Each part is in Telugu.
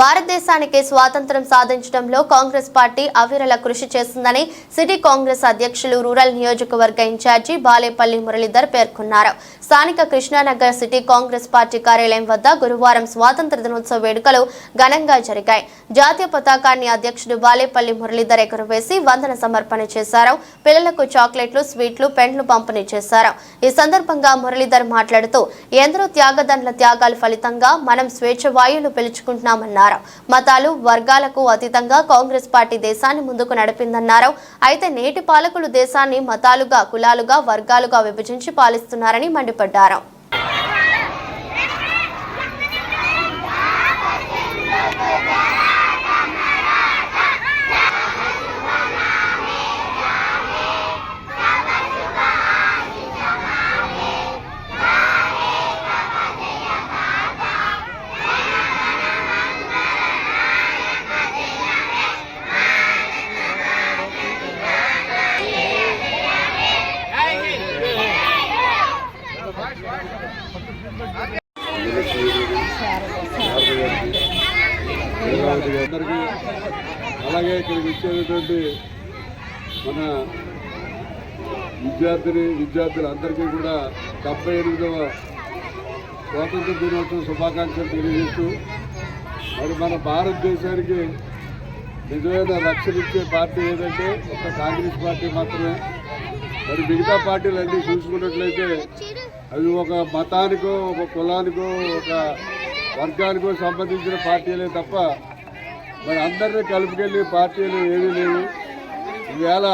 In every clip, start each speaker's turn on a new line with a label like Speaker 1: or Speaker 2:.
Speaker 1: భారతదేశానికి స్వాతంత్ర్యం సాధించడంలో కాంగ్రెస్ పార్టీ అవిరల కృషి చేస్తుందని సిటీ కాంగ్రెస్ అధ్యక్షులు రూరల్ నియోజకవర్గ ఇన్ఛార్జి బాలేపల్లి మురళీధర్ పేర్కొన్నారు. స్థానిక కృష్ణానగర్ సిటీ కాంగ్రెస్ పార్టీ కార్యాలయం వద్ద గురువారం స్వాతంత్ర దినోత్సవ వేడుకలు ఘనంగా జరిగాయి. జాతీయ పతాకాన్ని అధ్యక్షుడు బాలేపల్లి మురళీధర్ ఎగురవేసి వందన సమర్పణ చేశారు. పిల్లలకు చాక్లెట్లు స్వీట్లు పెండ్లు పంపిణీ చేశారు. ఈ సందర్భంగా మురళీధర్ మాట్లాడుతూ ఎందరో త్యాగదండ్ల త్యాగాల ఫలితంగా మనం స్వేచ్ఛ వాయువులు పిలుచుకుంటున్నామన్నారు. మతాలు వర్గాలకు అతీతంగా కాంగ్రెస్ పార్టీ దేశాన్ని ముందుకు నడిపిందన్నారు. అయితే నేటి పాలకులు దేశాన్ని మతాలుగా కులాలుగా వర్గాలుగా విభజించి పాలిస్తున్నారని మండిపడ్డారు.
Speaker 2: అందరికీ అలాగే ఇక్కడికి వచ్చేటటువంటి మన విద్యార్థిని విద్యార్థులందరికీ కూడా డెబ్బై ఎనిమిదవ స్వాతంత్ర దినోత్సవ శుభాకాంక్షలు తెలియజేస్తూ మరి మన భారతదేశానికి నిజమైన రక్షణ ఇచ్చే పార్టీ ఏదంటే ఒక కాంగ్రెస్ పార్టీ మాత్రమే. మరి మిగతా పార్టీలు అన్నీ చూసుకున్నట్లయితే అవి ఒక మతానికో ఒక కులానికో ఒక వర్గానికి సంబంధించిన పార్టీలే తప్ప మరి అందరినీ కలుపుకెళ్ళి పార్టీలు ఏమీ లేవు. ఈవేళ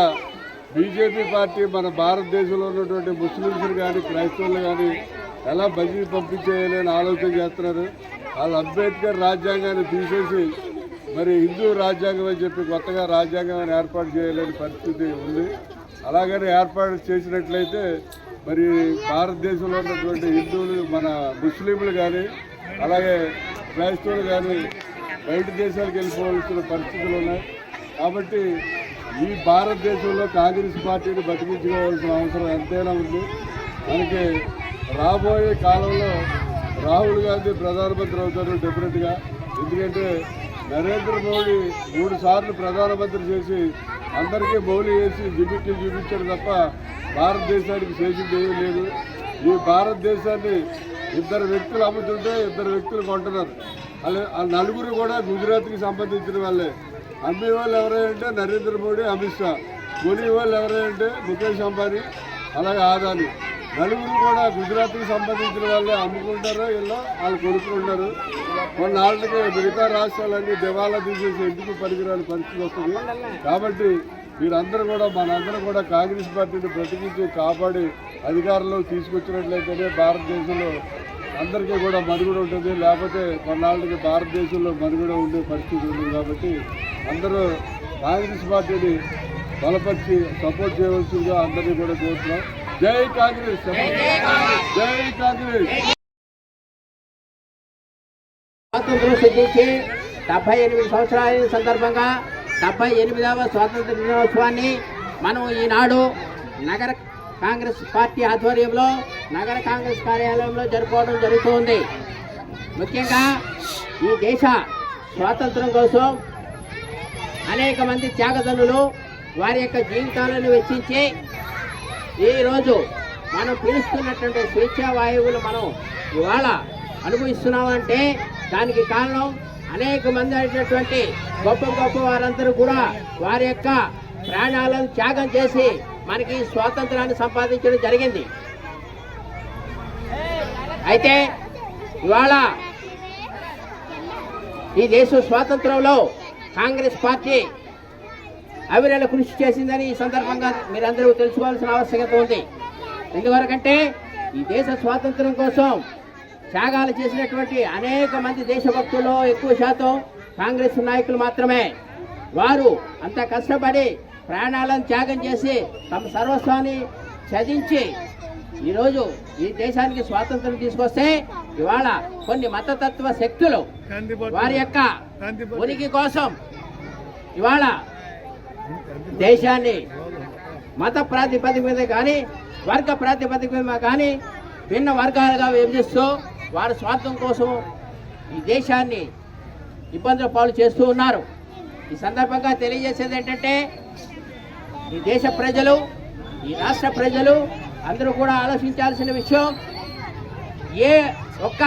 Speaker 2: బీజేపీ పార్టీ మన భారతదేశంలో ఉన్నటువంటి ముస్లింస్ని కానీ క్రైస్తవులు కానీ ఎలా బదిలీ పంపించేయాలి అని ఆలోచన చేస్తున్నారు. వాళ్ళు అంబేద్కర్ రాజ్యాంగాన్ని తీసేసి మరి హిందూ రాజ్యాంగం అని చెప్పి కొత్తగా రాజ్యాంగాన్ని ఏర్పాటు చేయలేని పరిస్థితి ఉంది. అలాగని ఏర్పాటు చేసినట్లయితే మరి భారతదేశంలో ఉన్నటువంటి హిందువులు మన ముస్లింలు కానీ అలాగే క్రైస్తవులు కానీ బయట దేశాలకు వెళ్ళిపోవాల్సిన పరిస్థితులు ఉన్నాయి. కాబట్టి ఈ భారతదేశంలో కాంగ్రెస్ పార్టీని బతికించుకోవాల్సిన అవసరం ఎంతైనా ఉంది. మనకి రాబోయే కాలంలో రాహుల్ గాంధీ ప్రధానమంత్రి అవుతారు డెఫినెట్గా ఎందుకంటే నరేంద్ర మోడీ మూడు సార్లు ప్రధానమంత్రి చేసి అందరికీ మౌలి వేసి జిమ్మిట్లు చూపించాడు తప్ప భారతదేశానికి చేసింది ఏమీ లేదు. ఈ భారతదేశాన్ని ఇద్దరు వ్యక్తులు అమ్ముతుంటే ఇద్దరు వ్యక్తులు కొంటున్నారు. ఆ నలుగురు కూడా గుజరాత్కి సంబంధించిన వాళ్ళే. అమ్మే వాళ్ళు ఎవరంటే నరేంద్ర మోడీ అమిత్ షా. కొని వాళ్ళు ఎవరంటే ముఖేష్ అంబానీ అలాగే ఆదాని. నలుగురు కూడా గుజరాత్కి సంబంధించిన వాళ్ళే. అమ్ముకుంటారో ఇలా వాళ్ళు కొనుక్కుంటారు. కొన్నాళ్ళకి మిగతా రాష్ట్రాలన్నీ దివాలా తీసేసి ఎందుకు పనికిరాని పరిస్థితి వస్తుంది? కాబట్టి మీరందరూ కూడా మనందరం కూడా కాంగ్రెస్ పార్టీని బ్రతికించి కాపాడి అధికారంలో తీసుకొచ్చినట్లయితేనే భారతదేశంలో అందరికీ కూడా మనుగడ ఉంటుంది. లేకపోతే కొన్నాళ్ళకి భారతదేశంలో మనుగడ ఉండే పరిస్థితి ఉంది కాబట్టి అందరూ కాంగ్రెస్ పార్టీని బలపరిచి సపోర్ట్ చేయవలసిందిగా అందరినీ కూడా కోరుతున్నాం. జై కాంగ్రెస్! జై కాంగ్రెస్!
Speaker 3: స్వాతంత్రం సిద్ధించి డెబ్బై ఎనిమిది సంవత్సరాల సందర్భంగా డెబ్బై ఎనిమిదవ స్వాతంత్ర దినోత్సవాన్ని మనం ఈనాడు నగర కాంగ్రెస్ పార్టీ ఆధ్వర్యంలో నగర కాంగ్రెస్ కార్యాలయంలో జరుపుకోవడం జరుగుతుంది. ముఖ్యంగా ఈ దేశ స్వాతంత్రం కోసం అనేక మంది త్యాగదనులు వారి యొక్క జీవితాలను వెచ్చించి ఈరోజు మనం పీలుస్తున్నటువంటి స్వేచ్ఛా వాయువులు మనం ఇవాళ అనుభవిస్తున్నామంటే దానికి కారణం అనేక మంది అయినటువంటి గొప్ప గొప్ప వారందరూ కూడా వారి యొక్క ప్రాణాలను త్యాగం చేసి మనకి స్వాతంత్రాన్ని సంపాదించడం జరిగింది. అయితే ఇవాళ ఈ దేశ స్వాతంత్రంలో కాంగ్రెస్ పార్టీ అవిరల కృషి చేసిందని ఈ సందర్భంగా మీరందరూ తెలుసుకోవాల్సిన ఆవశ్యకత ఉంది. ఎందువరకంటే ఈ దేశ స్వాతంత్రం కోసం త్యాగాలు చేసినటువంటి అనేక మంది దేశభక్తుల్లో ఎక్కువ శాతం కాంగ్రెస్ నాయకులు మాత్రమే. వారు అంత కష్టపడి ప్రాణాలను త్యాగం చేసి తమ సర్వస్వాన్ని చదించి ఈరోజు ఈ దేశానికి స్వాతంత్రం తీసుకొస్తే ఇవాళ కొన్ని మతతత్వ శక్తులు వారి యొక్క ఉనికి కోసం ఇవాళ దేశాన్ని మత ప్రాతిపదిక మీద కానీ వర్గ ప్రాతిపదిక మీద కానీ భిన్న వర్గాలుగా విభజిస్తూ వారి స్వార్థం కోసం ఈ దేశాన్ని ఇబ్బందుల పాలు చేస్తూ ఉన్నారు. ఈ సందర్భంగా తెలియజేసేది ఏంటంటే ఈ దేశ ప్రజలు ఈ రాష్ట్ర ప్రజలు అందరూ కూడా ఆలోచించాల్సిన విషయం ఏ ఒక్క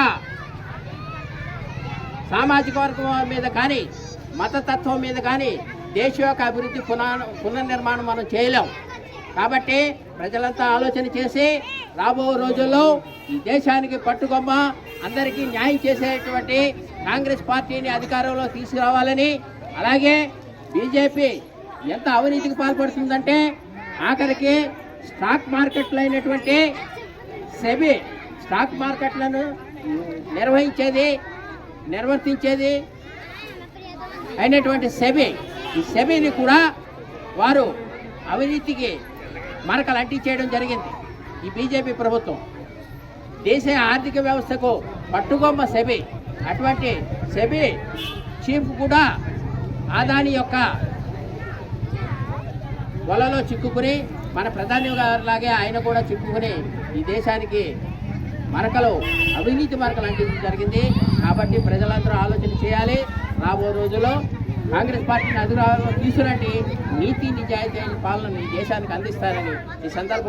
Speaker 3: సామాజిక వర్గం మీద కానీ మతతత్వం మీద కానీ దేశ యొక్క అభివృద్ధి పునా పునర్నిర్మాణం మనం చేయలేం. కాబట్టి ప్రజలంతా ఆలోచన చేసి రాబో రోజుల్లో ఈ దేశానికి పట్టుకొమ్మ అందరికీ న్యాయం చేసేటువంటి కాంగ్రెస్ పార్టీని అధికారంలో తీసుకురావాలని అలాగే బీజేపీ ఎంత అవినీతికి పాల్పడుతుందంటే ఆఖరికి స్టాక్ మార్కెట్లు అయినటువంటి సెబీ స్టాక్ మార్కెట్లను నిర్వహించేది నిర్వర్తించేది అయినటువంటి సెబీ. ఈ సెబీని కూడా వారు అవినీతికి మరకలు అంటించేయడం జరిగింది. ఈ బీజేపీ ప్రభుత్వం దేశ ఆర్థిక వ్యవస్థకు పట్టుగొమ్మ సెబీ. అటువంటి సెబీ చీఫ్ కూడా ఆదాని యొక్క వలలో చిక్కుకుని మన ప్రధాని గారిలాగే ఆయన కూడా చిక్కుకుని ఈ దేశానికి మరకలు అవినీతి మరకలు అంటించడం జరిగింది. కాబట్టి ప్రజలందరూ ఆలోచన చేయాలి. రాబో రోజుల్లో కాంగ్రెస్ పార్టీని అధికారంలో తీసుకురండి. నీతి నిజాయితీ పాలన ఈ దేశానికి అందిస్తారని ఈ సందర్భంగా